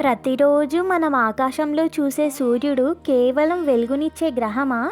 ప్రతిరోజు మనం ఆకాశంలో చూసే సూర్యుడు కేవలం వెలుగునిచ్చే గ్రహమా?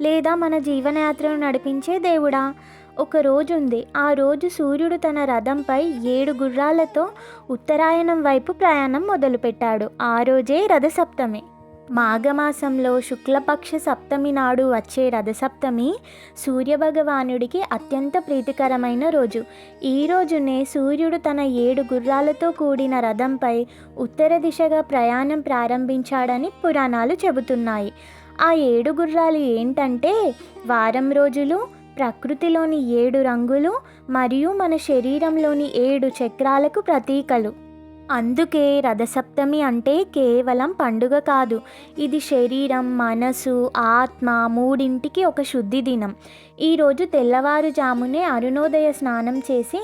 లేదా మన జీవనయాత్రను నడిపించే దేవుడా? ఒక రోజు ఉంది ఆ రోజు సూర్యుడు తన రథంపై ఏడు గుర్రాలతో ఉత్తరాయణం వైపు ప్రయాణం మొదలుపెట్టాడు. ఆ రోజే రథసప్తమి. మాఘమాసంలో శుక్లపక్ష సప్తమి నాడు వచ్చే రథసప్తమి సూర్యభగవానుడికి అత్యంత ప్రీతికరమైన రోజు. ఈ రోజునే సూర్యుడు తన ఏడు గుర్రాలతో కూడిన రథంపై ఉత్తర దిశగా ప్రయాణం ప్రారంభించాడని పురాణాలు చెబుతున్నాయి. ఆ ఏడు గుర్రాలు ఏంటంటే వారం రోజులు ప్రకృతిలోని ఏడు రంగులు మరియు మన శరీరంలోని ఏడు చక్రాలకు ప్రతీకలు. అందుకే రథసప్తమి అంటే కేవలం పండుగ కాదు. ఇది శరీరం మనసు ఆత్మ మూడింటికి ఒక శుద్ధి దినం. ఈరోజు తెల్లవారుజామునే అరుణోదయ స్నానం చేసి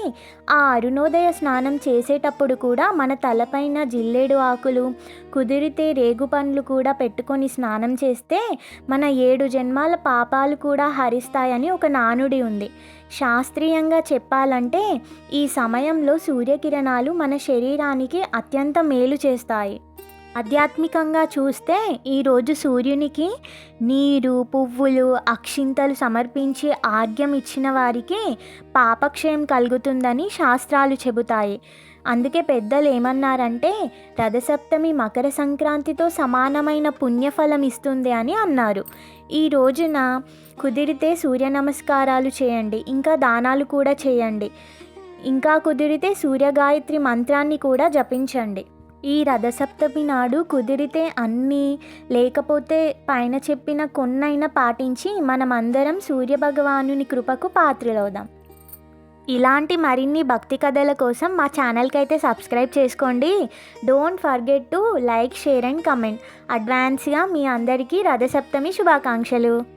ఆ అరుణోదయ స్నానం చేసేటప్పుడు కూడా మన తలపైన జిల్లేడు ఆకులు కుదిరితే రేగు పండ్లు కూడా పెట్టుకొని స్నానం చేస్తే మన ఏడు జన్మాల పాపాలు కూడా హరిస్తాయని ఒక నానుడి ఉంది. శాస్త్రీయంగా చెప్పాలంటే ఈ సమయంలో సూర్యకిరణాలు మన శరీరానికి అత్యంత మేలు చేస్తాయి. ఆధ్యాత్మికంగా చూస్తే ఈరోజు సూర్యునికి నీరు పువ్వులు అక్షింతలు సమర్పించి ఆర్ఘ్యం ఇచ్చిన వారికి పాపక్షయం కలుగుతుందని శాస్త్రాలు చెబుతాయి. అందుకే పెద్దలు ఏమన్నారంటే రథసప్తమి మకర సంక్రాంతితో సమానమైన పుణ్యఫలం ఇస్తుంది అని అన్నారు. ఈ రోజున కుదిరితే సూర్య నమస్కారాలు చేయండి ఇంకా దానాలు కూడా చేయండి. ఇంకా కుదిరితే సూర్యగాయత్రి మంత్రాన్ని కూడా జపించండి. ఈ రథసప్తమి నాడు కుదిరితే అన్నీ లేకపోతే పైన చెప్పిన కొన్నైనా పాటించి మనమందరం సూర్యభగవానుని కృపకు పాత్రలవుదాం. ఇలాంటి మరిన్ని భక్తి కథల కోసం మా ఛానల్కి అయితే సబ్స్క్రైబ్ చేసుకోండి. Don't forget to like share and comment. అడ్వాన్స్గా మీ అందరికీ రథసప్తమి శుభాకాంక్షలు.